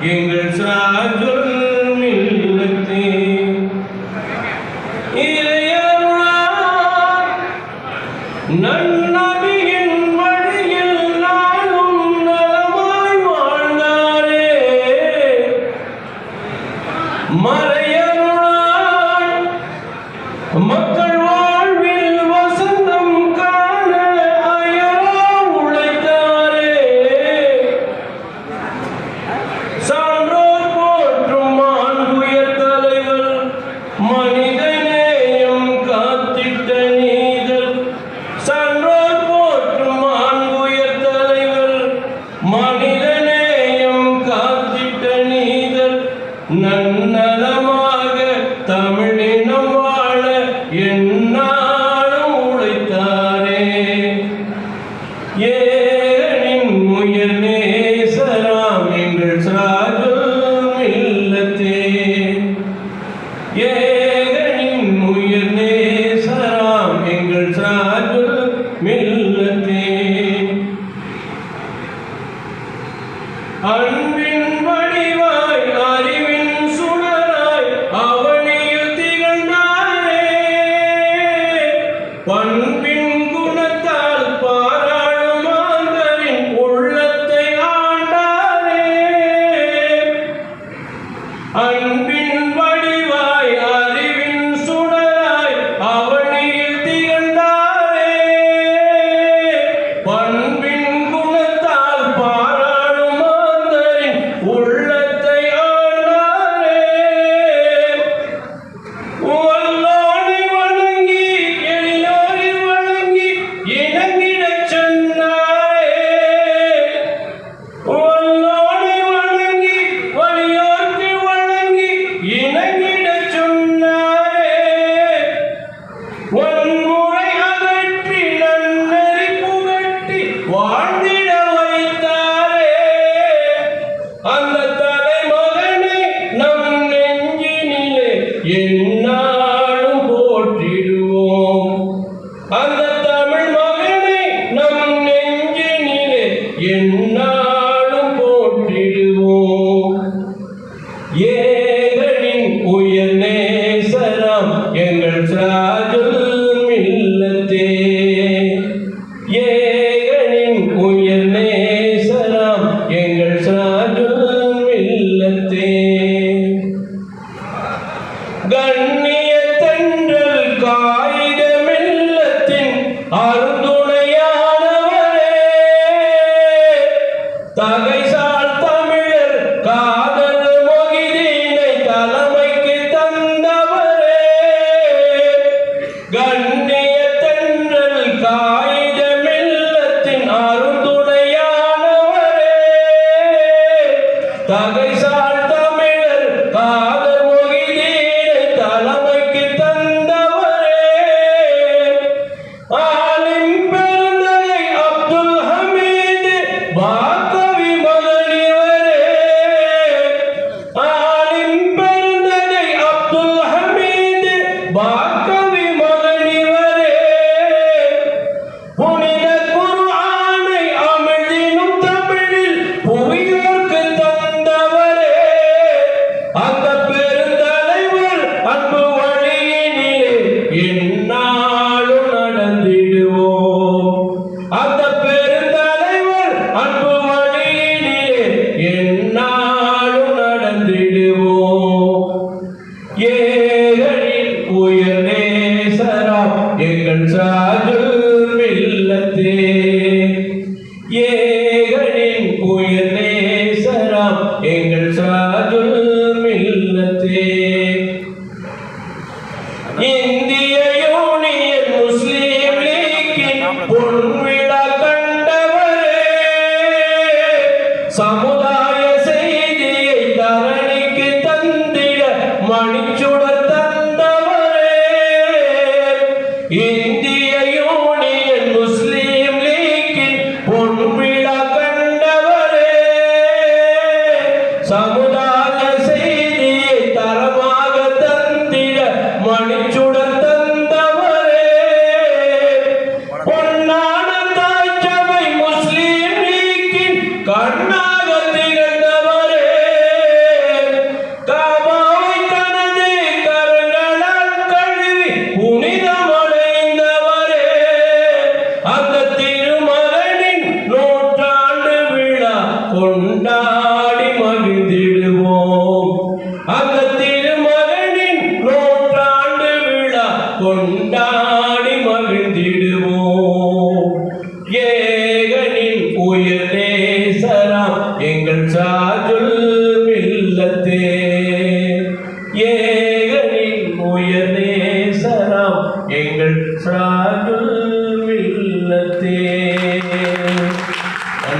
எங்கள் சாஜுல் மில்லத்தே இளையருளார் நன்னபியின் வழியில் நாளும் நலமாய் வாழ்ந்தாரே. மறையருளார். மக்கள் ஏகனின் உயிர் நேசராம் எங்கள் சார்பு மில்லத்தே. அன்பின் என்னாலும் போற்றிடுவோம். அந்த தமிழ் மகனை நம் நெஞ்சினிலே என்னாலும் போற்றிடுவோம். ஏதனின் உயர் நேசரம் எங்கள் சாஜல் இல்லத்தே ஏ அந்த பெருந்தலைவர் அன்பு மணியிலே என்னாலும் நடந்திடுவோம். ஏழில் உயர் நேசரா எங்கள் சாது inmueble Down.